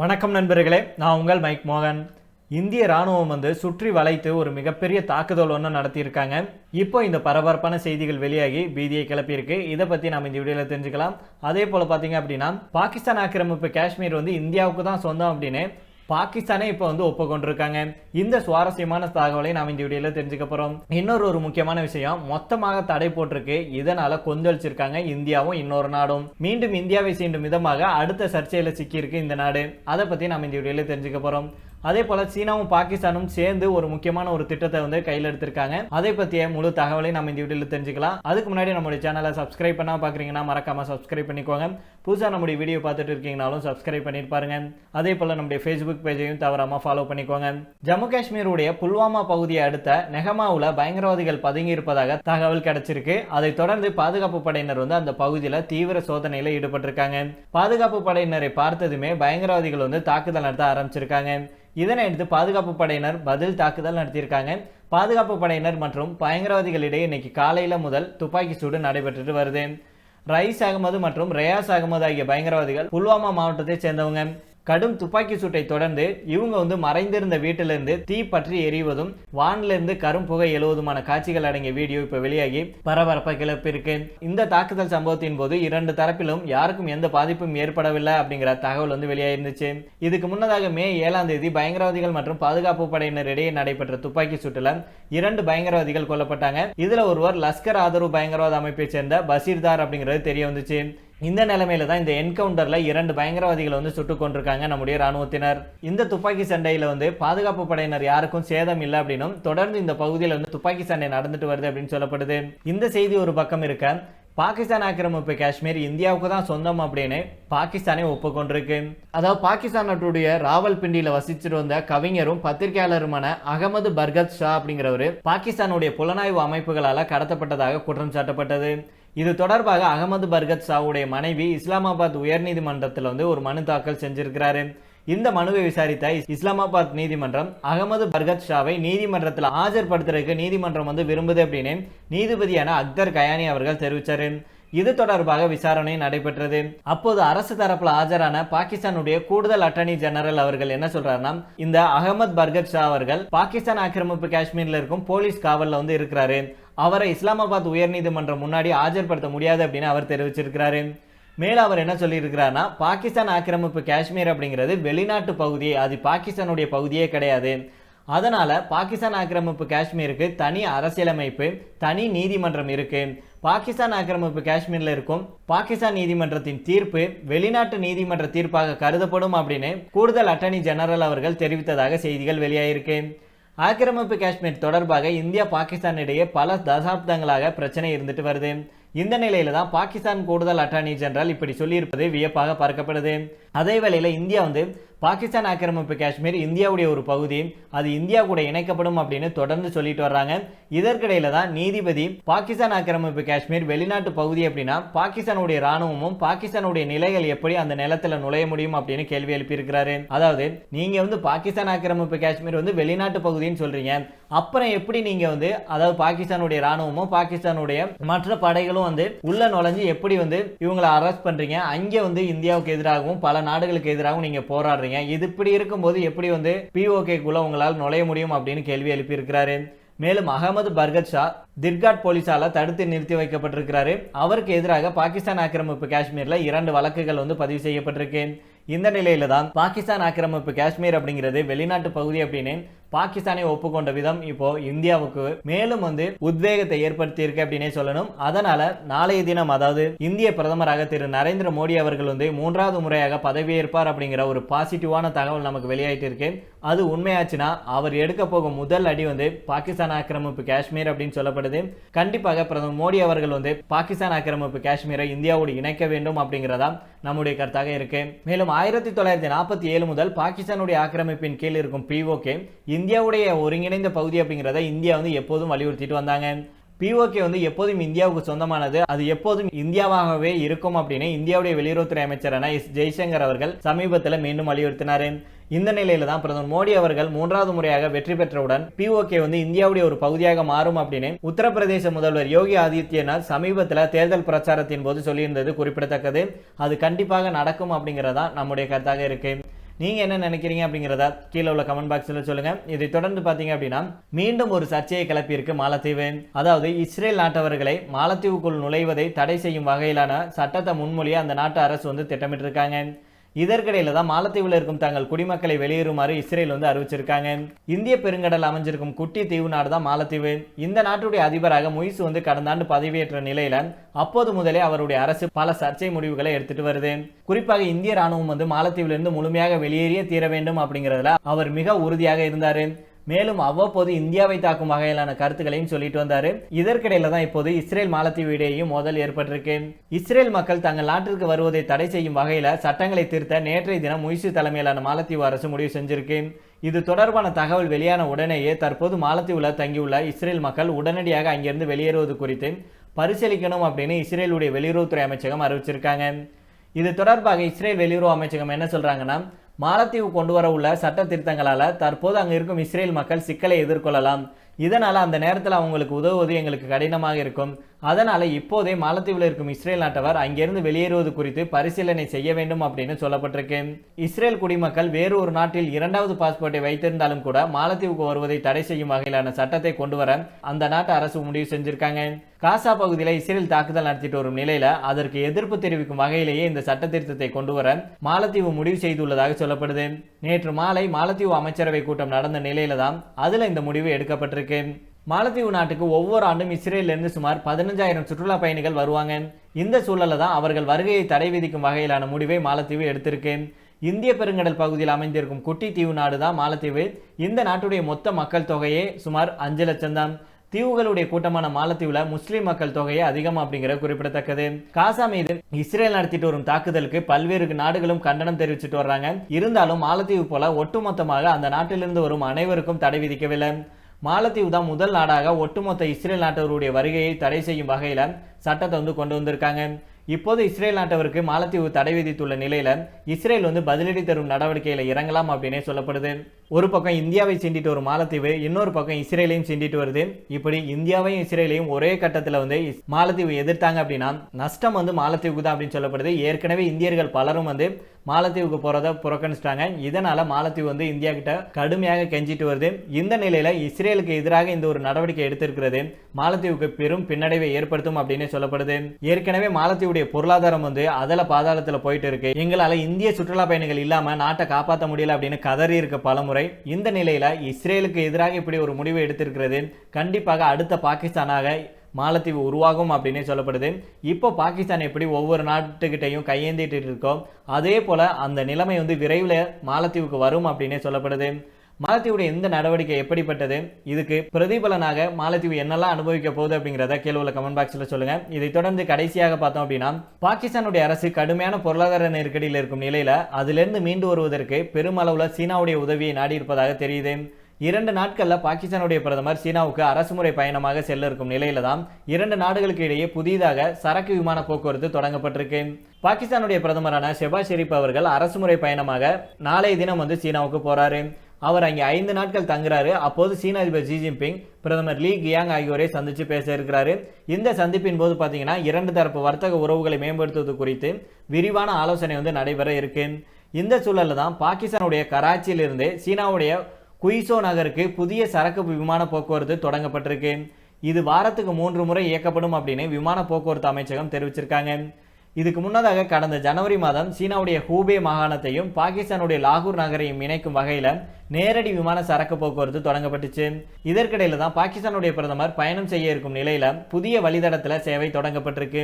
வணக்கம் நண்பர்களே நான் உங்கள் மைக் மோகன். இந்திய ராணுவம் வந்து சுற்றி வளைத்து ஒரு மிகப்பெரிய தாக்குதல் ஒன்று நடத்தியிருக்காங்க. இப்போ இந்த பரபரப்பான செய்திகள் வெளியாகி பீதியை கிளப்பியிருக்கு. இதை பற்றி நாம் இந்த வீடியோவில் தெரிஞ்சுக்கலாம். அதே போல் பார்த்தீங்க அப்படின்னா பாகிஸ்தான் ஆக்கிரமிப்பு காஷ்மீர் வந்து இந்தியாவுக்கு தான் சொந்தம் அப்படின்னு பாகிஸ்தானே இப்போ வந்து ஒப்புக்கொண்டிருக்காங்க. இந்த சுவாரஸ்யமான தகவலை நாம் இந்த வீடியோவில் தெரிஞ்சுக்க போகிறோம் இன்னொரு ஒரு முக்கியமான விஷயம் மொத்தமாக தடை போட்டிருக்கு. இதனால கொந்தளிச்சிருக்காங்க இந்தியாவும் இன்னொரு நாடும். மீண்டும் இந்தியாவை சீண்டும் விதமாக அடுத்த சர்ச்சையில் சிக்கியிருக்கு இந்த நாடு. அதை பற்றி நாம் இந்த வீடியோவில் தெரிஞ்சுக்க போகிறோம் அதே போல சீனாவும் பாகிஸ்தானும் சேர்ந்து ஒரு முக்கியமான ஒரு திட்டத்தை வந்து கையில் எடுத்திருக்காங்க. அதை பற்றிய முழு தகவலையும் நம்ம இந்த வீடியோவில் தெரிஞ்சுக்கலாம். அதுக்கு முன்னாடி நம்மளுடைய சேனலை சப்ஸ்கிரைப் பண்ணா பார்க்குறீங்கன்னா மறக்காம சப்ஸ்கிரைப் பண்ணிக்கோங்க. புதுசாக நம்முடைய வீடியோ பார்த்துட்டு இருக்கீங்கனாலும் சப்ஸ்கிரைப் பண்ணியிருப்பாருங்க அதே போல நம்முடைய ஃபேஸ்புக் பேஜையும் தவறாம ஃபாலோ பண்ணிக்கோங்க. ஜம்மு காஷ்மீருடைய புல்வாமா பகுதியை அடுத்த நெகமாவுல பயங்கரவாதிகள் பதுங்கி இருப்பதாக தகவல் கிடைச்சிருக்கு. அதைத் தொடர்ந்து பாதுகாப்பு படையினர் வந்து அந்த பகுதியில் தீவிர சோதனையில் ஈடுபட்டிருக்காங்க. பாதுகாப்பு படையினரை பார்த்ததுமே பயங்கரவாதிகள் வந்து தாக்குதல் நடத்த ஆரம்பிச்சிருக்காங்க. இதனை அடுத்து பாதுகாப்பு படையினர் பதில் தாக்குதல் நடத்தியிருக்காங்க. பாதுகாப்பு படையினர் மற்றும் பயங்கரவாதிகளிடையே இன்னைக்கு காலையில முதல் துப்பாக்கி சூடு நடைபெற்றுட்டு வருது. ரைஸ் அகமது மற்றும் ரயாஸ் அகமது ஆகிய பயங்கரவாதிகள் புல்வாமா மாவட்டத்தை சேர்ந்தவங்க. கடும் துப்பாக்கி சூட்டை தொடர்ந்து இவங்க வந்து மறைந்திருந்த வீட்டிலிருந்து தீ பற்றி எரிவதும் வானிலிருந்து கரும் புகை எழுவதுமான காட்சிகள் அடங்கிய வீடியோ இப்போ வெளியாகி பரபரப்பை கிளப்பிருக்கு இந்த தாக்குதல் சம்பவத்தின் போது இரண்டு தரப்பிலும் யாருக்கும் எந்த பாதிப்பும் ஏற்படவில்லை அப்படிங்கிற தகவல் வந்து வெளியாயிருந்துச்சு. இதுக்கு முன்னதாக மே ஏழாம் தேதி பயங்கரவாதிகள் மற்றும் பாதுகாப்பு படையினர் இடையே நடைபெற்ற துப்பாக்கி சூட்டில் இரண்டு பயங்கரவாதிகள் கொல்லப்பட்டாங்க. இதுல ஒருவர் லஷ்கர் ஆதரவு பயங்கரவாத அமைப்பை சேர்ந்த பசீர்தார் அப்படிங்கிறது தெரிய வந்துச்சு. இந்த நிலைமையில தான் இந்த என்கவுண்டரில் இரண்டு பயங்கரவாதிகளை வந்து சுட்டுக் கொண்டிருக்காங்க நம்முடைய ராணுவத்தினர் இந்த துப்பாக்கி சண்டையில் வந்து பாதுகாப்பு படையினர் யாருக்கும் சேதம் இல்லை அப்படின்னும் தொடர்ந்து இந்த பகுதியில் வந்து துப்பாக்கி சண்டை நடந்துட்டு வருது அப்படின்னு சொல்லப்படுது. இந்த செய்தி ஒரு பக்கம் இருக்க பாகிஸ்தான் ஆக்கிரமிப்பு காஷ்மீர் இந்தியாவுக்கு தான் சொந்தம் அப்படின்னு பாகிஸ்தானே ஒப்புக்கொண்டிருக்கு. அதாவது பாகிஸ்தான் நாட்டுடைய ராவல்பிண்டியில் வசிச்சுட்டு வந்த கவிஞரும் பத்திரிகையாளருமான அகமது பர்கத் ஷா அப்படிங்கிறவர் பாகிஸ்தானுடைய புலனாய்வு அமைப்புகளால் கடத்தப்பட்டதாக குற்றம் சாட்டப்பட்டது. இது தொடர்பாக அகமது பர்கத் சாவுடைய மனைவி இஸ்லாமாபாத் உயர்நீதிமன்றத்தில் வந்து ஒரு மனு தாக்கல் செஞ்சிருக்கிறாரு. இந்த மனுவை விசாரித்த இஸ்லாமாபாத் நீதிமன்றம் அகமது பர்கத் ஷாவை நீதிமன்றத்தில் ஆஜர்படுத்துறதுக்கு நீதிமன்றம் வந்து விரும்புது அப்படின்னு நீதிபதியான அக்தர் கயானி அவர்கள் தெரிவித்தார் இது தொடர்பாக விசாரணை நடைபெற்றது. அப்போது அரசு தரப்பில் ஆஜரான பாகிஸ்தானுடைய கூடுதல் அட்டர்னி ஜெனரல் அவர்கள் என்ன சொல்றாருன்னா இந்த அகமது பர்கத் ஷா அவர்கள் பாகிஸ்தான் ஆக்கிரமிப்பு காஷ்மீர்ல இருக்கும் போலீஸ் காவலில் வந்து இருக்கிறாரு. அவரை இஸ்லாமாபாத் உயர்நீதிமன்றம் முன்னாடி ஆஜர்படுத்த முடியாது அப்படின்னு அவர் தெரிவிச்சிருக்கிறாரு. மேலும் அவர் என்ன சொல்லியிருக்கிறாருன்னா பாகிஸ்தான் ஆக்கிரமிப்பு காஷ்மீர் அப்படிங்கிறது வெளிநாட்டு பகுதி அது பாகிஸ்தானுடைய பகுதியே கிடையாது. அதனால் பாகிஸ்தான் ஆக்கிரமிப்பு காஷ்மீருக்கு தனி அரசியலமைப்பு தனி நீதிமன்றம் இருக்குது பாகிஸ்தான் ஆக்கிரமிப்பு காஷ்மீரில் இருக்கும் பாகிஸ்தான் நீதிமன்றத்தின் தீர்ப்பு வெளிநாட்டு நீதிமன்ற தீர்ப்பாக கருதப்படும் அப்படின்னு கூடுதல் அட்டர்னி ஜெனரல் அவர்கள் தெரிவித்ததாக செய்திகள் வெளியாயிருக்கு. ஆக்கிரமிப்பு காஷ்மீர் தொடர்பாக இந்தியா பாகிஸ்தான் இடையே பல தசாப்தங்களாக பிரச்சனை இருந்துட்டு வருது. இந்த நிலையில தான் பாகிஸ்தான் கூடுதல் அட்டார்னி ஜெனரல் இப்படி சொல்லியிருப்பது வியப்பாக பார்க்கப்படுது. அதே வேளையில் இந்தியா வந்து பாகிஸ்தான் ஆக்கிரமிப்பு காஷ்மீர் இந்தியாவுடைய ஒரு பகுதி. அது இந்தியா கூட இணைக்கப்படும் அப்படின்னு தொடர்ந்து சொல்லிட்டு வர்றாங்க. இதற்கிடையில தான் நீதிபதி பாகிஸ்தான் ஆக்கிரமிப்பு காஷ்மீர் வெளிநாட்டு பகுதி அப்படின்னா பாகிஸ்தானுடைய ராணுவமும் பாகிஸ்தானுடைய நிலைகள் எப்படி அந்த நிலத்துல நுழைய முடியும் அப்படின்னு கேள்வி எழுப்பியிருக்கிறாரு. அதாவது நீங்க வந்து பாகிஸ்தான் ஆக்கிரமிப்பு காஷ்மீர் வந்து வெளிநாட்டு பகுதின்னு சொல்றீங்க. அப்புறம் எப்படி நீங்க வந்து அதாவது பாகிஸ்தானுடைய ராணுவமும் பாகிஸ்தானுடைய மற்ற படைகளும் வந்து உள்ள நுழைஞ்சு எப்படி வந்து இவங்களை அரெஸ்ட் பண்றீங்க? அங்கே வந்து இந்தியாவுக்கு எதிராகவும் பல நாடுகளுக்கு எதிராகவும் நீங்க போராடுறீங்க. இது இப்படி இருக்கும்போது எப்படி வந்து பிஓகேக்குள்ள உங்களால் நுழைய முடியும் அப்படின்னு கேள்வி எழுப்பியிருக்கிறாரு. மேலும் அகமது பர்கத் ஷா திர்காட் போலீசால தடுத்து நிறுத்தி வைக்கப்பட்டிருக்கிறாரு. அவருக்கு எதிராக பாகிஸ்தான் ஆக்கிரமிப்பு காஷ்மீர்ல இரண்டு வழக்குகள் வந்து பதிவு செய்யப்பட்டிருக்கு. இந்த நிலையில தான் பாகிஸ்தான் ஆக்கிரமிப்பு காஷ்மீர் அப்படிங்கிறது வெளிநாட்டு பகுதி அப்படின்னு பாகிஸ்தானை ஒப்புக்கொண்ட விதம் இப்போ இந்தியாவுக்கு மேலும் வந்து உத்வேகத்தை ஏற்படுத்தி இருக்கு அப்படின்னே சொல்லணும். அதனால நாளைய தினம் அதாவது இந்திய பிரதமராக திரு நரேந்திர மோடி அவர்கள் வந்து மூன்றாவது முறையாக பதவியேற்பார் அப்படிங்கிற ஒரு பாசிட்டிவான தகவல் நமக்கு வெளியாயிட்டு இருக்கு அது உண்மையாச்சுன்னா அவர் எடுக்க போகும் முதல் அடி வந்து பாகிஸ்தான் ஆக்கிரமிப்பு காஷ்மீர் அப்படின்னு சொல்லப்படுது. கண்டிப்பாக பிரதமர் மோடி அவர்கள் வந்து பாகிஸ்தான் ஆக்கிரமிப்பு காஷ்மீரை இந்தியாவோடு இணைக்க வேண்டும் அப்படிங்கிறதா நம்முடைய கருத்தாக இருக்கு. மேலும் ஆயிரத்தி தொள்ளாயிரத்தி நாற்பத்தி ஏழு முதல் பாகிஸ்தானுடைய ஆக்கிரமிப்பின் கீழ் இருக்கும் பிஓகே இந்தியாவுடைய ஒருங்கிணைந்த பகுதி அப்படிங்கிறத இந்தியா வந்து எப்போதும் வலியுறுத்திட்டு வந்தாங்க. பிஓகே வந்து எப்போதும் இந்தியாவுக்கு சொந்தமானது. அது எப்போதும் இந்தியாவாகவே இருக்கும் அப்படின்னு இந்தியாவுடைய வெளியுறவுத்துறை அமைச்சரான எஸ் ஜெய்சங்கர் அவர்கள் சமீபத்தில் மீண்டும் வலியுறுத்தினார். இந்த நிலையில தான் பிரதமர் மோடி அவர்கள் மூன்றாவது முறையாக வெற்றி பெற்றவுடன் பிஓகே வந்து இந்தியாவுடைய ஒரு பகுதியாக மாறும் அப்படின்னு உத்தரப்பிரதேச முதல்வர் யோகி ஆதித்யநாத் சமீபத்தில் தேர்தல் பிரச்சாரத்தின் போது சொல்லியிருந்தது குறிப்பிடத்தக்கது. அது கண்டிப்பாக நடக்கும் அப்படிங்கிறதா நம்முடைய கருத்தாக இருக்கு. நீங்கள் என்ன நினைக்கிறீங்க அப்படிங்கிறத கீழே உள்ள கமெண்ட் பாக்ஸில் சொல்லுங்கள் இதை தொடர்ந்து பார்த்தீங்க அப்படின்னா மீண்டும் ஒரு சர்ச்சையை கிளப்பியிருக்கு மாலத்தீவு அதாவது இஸ்ரேல் நாட்டவர்களை மாலத்தீவுக்குள் நுழைவதை தடை செய்யும் வகையிலான சட்டத்தை முன்மொழிய அந்த நாட்டு அரசு வந்து திட்டமிட்டிருக்காங்க. இதற்கிடையில தான் மாலத்தீவில் இருக்கும் தங்கள் குடிமக்களை வெளியேறுமாறு இஸ்ரேல் வந்து அறிவிச்சிருக்காங்க. இந்திய பெருங்கடல் அமைஞ்சிருக்கும் குட்டி தீவு நாடு தான் மாலத்தீவு. இந்த நாட்டுடைய அதிபராக முயிசு வந்து கடந்த ஆண்டு பதவியேற்ற நிலையில அப்போது முதலே அவருடைய அரசு பல சர்ச்சை முடிவுகளை எடுத்துட்டு வருது. குறிப்பாக இந்திய ராணுவம் வந்து மாலத்தீவிலிருந்து முழுமையாக வெளியேறியே தீர வேண்டும் அப்படிங்கிறதுல அவர் மிக உறுதியாக இருந்தாரு. மேலும் அவ்வப்போது இந்தியாவை தாக்கும் வகையிலான கருத்துக்களையும் சொல்லிட்டு வந்தாரு. இதற்கிடையில தான் இப்போது இஸ்ரேல் மாலத்தீவு இடையேயும் மோதல் ஏற்பட்டிருக்கு. இஸ்ரேல் மக்கள் தங்கள் நாட்டிற்கு வருவதை தடை செய்யும் வகையில சட்டங்களை திருத்த நேற்றைய தினம் முயசு தலைமையிலான மாலத்தீவு அரசு முடிவு செஞ்சிருக்கு. இது தொடர்பான தகவல் வெளியான உடனேயே தற்போது மாலத்தீவுல தங்கியுள்ள இஸ்ரேல் மக்கள் உடனடியாக அங்கிருந்து வெளியேறுவது குறித்து பரிசீலிக்கணும் அப்படின்னு இஸ்ரேலுடைய வெளியுறவுத்துறை அமைச்சகம் அறிவிச்சிருக்காங்க. இது தொடர்பாக இஸ்ரேல் வெளியுறவு அமைச்சகம் என்ன சொல்றாங்கன்னா மாலத்தீவு கொண்டு வர உள்ள சட்ட திருத்தங்களால் தற்போது அங்கு இருக்கும் இஸ்ரேல் மக்கள் சிக்கலை எதிர்கொள்ளலாம். இதனால் அந்த நேரத்தில் அவங்களுக்கு உதவுவது எங்களுக்கு கடினமாக இருக்கும். அதனால் இப்போதே மாலத்தீவில் இருக்கும் இஸ்ரேல் நாட்டவர் அங்கிருந்து வெளியேறுவது குறித்து பரிசீலனை செய்ய வேண்டும் அப்படின்னு சொல்லப்பட்டிருக்கு இஸ்ரேல் குடிமக்கள் வேறு ஒரு நாட்டில் இரண்டாவது பாஸ்போர்ட்டை வைத்திருந்தாலும் கூட மாலத்தீவுக்கு வருவதை தடை செய்யும் வகையிலான சட்டத்தை கொண்டு வர அந்த நாட்டு அரசு முடிவு செஞ்சிருக்காங்க. காசா பகுதியில் இஸ்ரேல் தாக்குதல் நடத்திட்டு வரும் நிலையில அதற்கு எதிர்ப்பு தெரிவிக்கும் வகையிலேயே இந்த சட்ட திருத்தத்தை கொண்டு வர மாலத்தீவு முடிவு செய்துள்ளதாக சொல்லப்படுது. நேற்று மாலை மாலத்தீவு அமைச்சரவை கூட்டம் நடந்த நிலையில தான் அதுல இந்த முடிவு எடுக்கப்பட்டிருக்கு. மாலத்தீவு நாட்டுக்கு ஒவ்வொரு ஆண்டும் இஸ்ரேலிருந்து சுமார் பதினஞ்சாயிரம் சுற்றுலா பயணிகள் வருவாங்க. இந்த சூழல்ல தான் அவர்கள் வருகையை தடை விதிக்கும் வகையிலான முடிவை மாலத்தீவு எடுத்திருக்கு இந்திய பெருங்கடல் பகுதியில் அமைந்திருக்கும் குட்டி தீவு நாடு தான் மாலத்தீவு. இந்த நாட்டுடைய மொத்த மக்கள் தொகையே சுமார் அஞ்சு லட்சம் தான். தீவுகளுடைய கூட்டமான மாலத்தீவுல முஸ்லிம் மக்கள் தொகையே அதிகம் அப்படிங்கிற குறிப்பிடத்தக்கது. காசா மீது இஸ்ரேல் நடத்திட்டு வரும் தாக்குதலுக்கு பல்வேறு நாடுகளும் கண்டனம் தெரிவிச்சிட்டு வர்றாங்க. இருந்தாலும் மாலத்தீவு போல ஒட்டுமொத்தமாக அந்த நாட்டிலிருந்து வரும் அனைவருக்கும் தடை விதிக்கவில்லை. மாலத்தீவு தான் முதல் நாடாக ஒட்டுமொத்த இஸ்ரேல் நாட்டவருடைய வருகையை தடை செய்யும் வகையில் சட்டத்தை வந்து கொண்டு வந்திருக்காங்க. இப்போது இஸ்ரேல் நாட்டவருக்கு மாலத்தீவு தடை விதித்துள்ள நிலையில இஸ்ரேல் வந்து பதிலடி தரும் நடவடிக்கையில இறங்கலாம் அப்படின்னே சொல்லப்படுது. ஒரு பக்கம் இந்தியாவை சீண்டிட்டு வரும் மாலத்தீவு இன்னொரு பக்கம் இஸ்ரேலையும் சீண்டிட்டு வருது. இப்படி இந்தியாவையும் இஸ்ரேலையும் ஒரே கட்டத்தில் வந்து மாலத்தீவு எதிர்த்தாங்க அப்படின்னா நஷ்டம் வந்து மாலத்தீவுக்கு தான் அப்படின்னு சொல்லப்படுது. ஏற்கனவே இந்தியர்கள் பலரும் வந்து மாலத்தீவுக்கு போகிறத புறக்கணிச்சிட்டாங்க. இதனால் மாலத்தீவு வந்து இந்தியா கிட்ட கடுமையாக கெஞ்சிட்டு வருது. இந்த நிலையில் இஸ்ரேலுக்கு எதிராக இந்த ஒரு நடவடிக்கை எடுத்திருக்கிறது மாலத்தீவுக்கு பெரும் பின்னடைவை ஏற்படுத்தும் அப்படின்னு சொல்லப்படுது. ஏற்கனவே மாலத்தீவுடைய பொருளாதாரம் வந்து அதில் பாதாளத்தில் போயிட்டு இருக்கு. எங்களால் இந்திய சுற்றுலா பயணிகள் இல்லாமல் நாட்டை காப்பாற்ற முடியல அப்படின்னு கதறி இருக்க முறை இந்த நிலையில இஸ்ரேலுக்கு எதிராக இப்படி ஒரு முடிவை எடுத்திருக்கிறது. கண்டிப்பாக அடுத்த பாகிஸ்தானாக மாலத்தீவு உருவாகும் அப்படின்னே சொல்லப்படுது. இப்போ பாகிஸ்தான் எப்படி ஒவ்வொரு நாட்டுக்கிட்டையும் கையேந்திட்டு இருக்கோம் அதே போல அந்த நிலைமை வந்து விரைவில் மாலத்தீவுக்கு வரும் அப்படின்னே சொல்லப்படுது. மாலத்தீவுடைய இந்த நடவடிக்கை எப்படிப்பட்டது? இதுக்கு பிரதிபலனாக மாலத்தீவு என்னெல்லாம் அனுபவிக்க போகுது அப்படிங்கிறத கீழே உள்ள கமெண்ட் பாக்ஸில் சொல்லுங்க. இதை தொடர்ந்து கடைசியாக பார்த்தோம் அப்படின்னா பாகிஸ்தானுடைய அரசு கடுமையான பொருளாதார நெருக்கடியில் இருக்கும் நிலையில அதிலிருந்து மீண்டு வருவதற்கு பெருமளவில் சீனாவுடைய உதவியை நாடி இருப்பதாக தெரியுது. இரண்டு நாட்களில் பாகிஸ்தானுடைய பிரதமர் சீனாவுக்கு அரசுமுறை பயணமாக செல்ல இருக்கும் நிலையில தான் இரண்டு நாடுகளுக்கு இடையே புதிதாக சரக்கு விமான போக்குவரத்து தொடங்கப்பட்டிருக்கு. பாகிஸ்தானுடைய பிரதமரான ஷெபாஸ் ஷெரீப் அவர்கள் அரசுமுறை பயணமாக நாளைய தினம் வந்து சீனாவுக்கு போறாரு. அவர் அங்கே ஐந்து நாட்கள் தங்குறாரு. அப்போது சீன அதிபர் ஜி ஜின்பிங் பிரதமர் லீ கியாங் ஆகியோரை சந்தித்து பேச இருக்கிறாரு இந்த சந்திப்பின் போது பார்த்தீங்கன்னா இரண்டு தரப்பு வர்த்தக உறவுகளை மேம்படுத்துவது குறித்து விரிவான ஆலோசனை வந்து நடைபெற இருக்கு. இந்த சூழலில் தான் பாகிஸ்தானுடைய கராச்சியிலிருந்து சீனாவுடைய குயிசோ நகருக்கு புதிய சரக்கு விமான போக்குவரத்து தொடங்கப்பட்டிருக்கு. இது வாரத்துக்கு மூன்று முறை இயக்கப்படும் அப்படின்னு விமான போக்குவரத்து அமைச்சகம் தெரிவிச்சிருக்காங்க. இதுக்கு முன்னதாக கடந்த ஜனவரி மாதம் சீனாவுடைய ஹூபே மாகாணத்தையும் பாகிஸ்தானுடைய லாகூர் நகரையும் இணைக்கும் வகையில் நேரடி விமான சரக்கு போக்குவரத்து தொடங்கப்பட்டுச்சு. இதற்கிடையில தான் பாகிஸ்தானுடைய பிரதமர் பயணம் செய்ய இருக்கும் நிலையில புதிய வழித்தடத்தில் சேவை தொடங்கப்பட்டிருக்கு.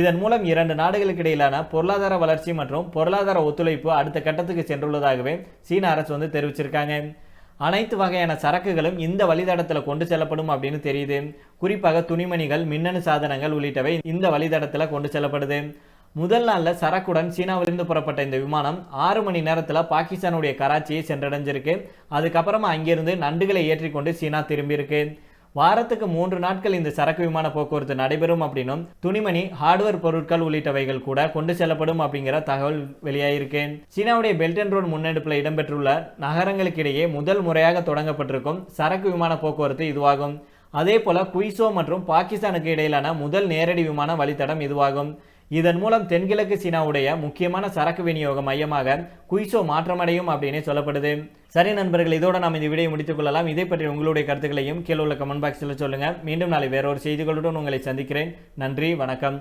இதன் மூலம் இரண்டு நாடுகளுக்கு இடையிலான பொருளாதார வளர்ச்சி மற்றும் பொருளாதார ஒத்துழைப்பு அடுத்த கட்டத்துக்கு சென்றுள்ளதாகவே சீன அரசு வந்து தெரிவிச்சிருக்காங்க. அனைத்து வகையான சரக்குகளும் இந்த வழித்தடத்தில் கொண்டு செல்லப்படும் அப்படின்னு தெரியுது. குறிப்பாக துணிமணிகள் மின்னணு சாதனங்கள் உள்ளிட்டவை இந்த வழித்தடத்தில் கொண்டு செல்லப்படுது. முதல் நாளில் சரக்குடன் சீனாவிலிருந்து புறப்பட்ட இந்த விமானம் ஆறு மணி நேரத்தில் பாகிஸ்தானுடைய கராச்சியை சென்றடைஞ்சிருக்கு. அதுக்கப்புறமா அங்கிருந்து நண்டுகளை ஏற்றிக்கொண்டு சீனா திரும்பியிருக்கு. வாரத்துக்கு மூன்று நாட்கள் இந்த சரக்கு விமான போக்குவரத்து நடைபெறும் அப்படின்னும் துணிமணி ஹார்ட்வேர் பொருட்கள் உள்ளிட்டவைகள் கூட கொண்டு செல்லப்படும் அப்படிங்கிற தகவல் வெளியாயிருக்கு சீனாவுடைய பெல்ட் அண்ட் ரோட் முன்னெடுப்பில் இடம்பெற்றுள்ள நகரங்களுக்கிடையே முதல் முறையாக தொடங்கப்பட்டிருக்கும் சரக்கு விமான போக்குவரத்து இதுவாகும். அதே போல குயிசோ மற்றும் பாகிஸ்தானுக்கு இடையிலான முதல் நேரடி விமான வழித்தடம் இதுவாகும். இதன் மூலம் தென்கிழக்கு சீனாவுடைய முக்கியமான சரக்கு விநியோக மையமாக குய்சோ மாற்றமடையும் அப்படின்னு சொல்லப்படுது. சரி நண்பர்கள் இதோட நாம் இந்த வீடியோ முடித்துக் கொள்ளலாம். இதை பற்றி உங்களுடைய கருத்துக்களையும் கீழே உள்ள கமெண்ட் பாக்ஸில் சொல்லுங்கள் மீண்டும் நாளை வேறொரு செய்திகளுடன் உங்களை சந்திக்கிறேன். நன்றி வணக்கம்.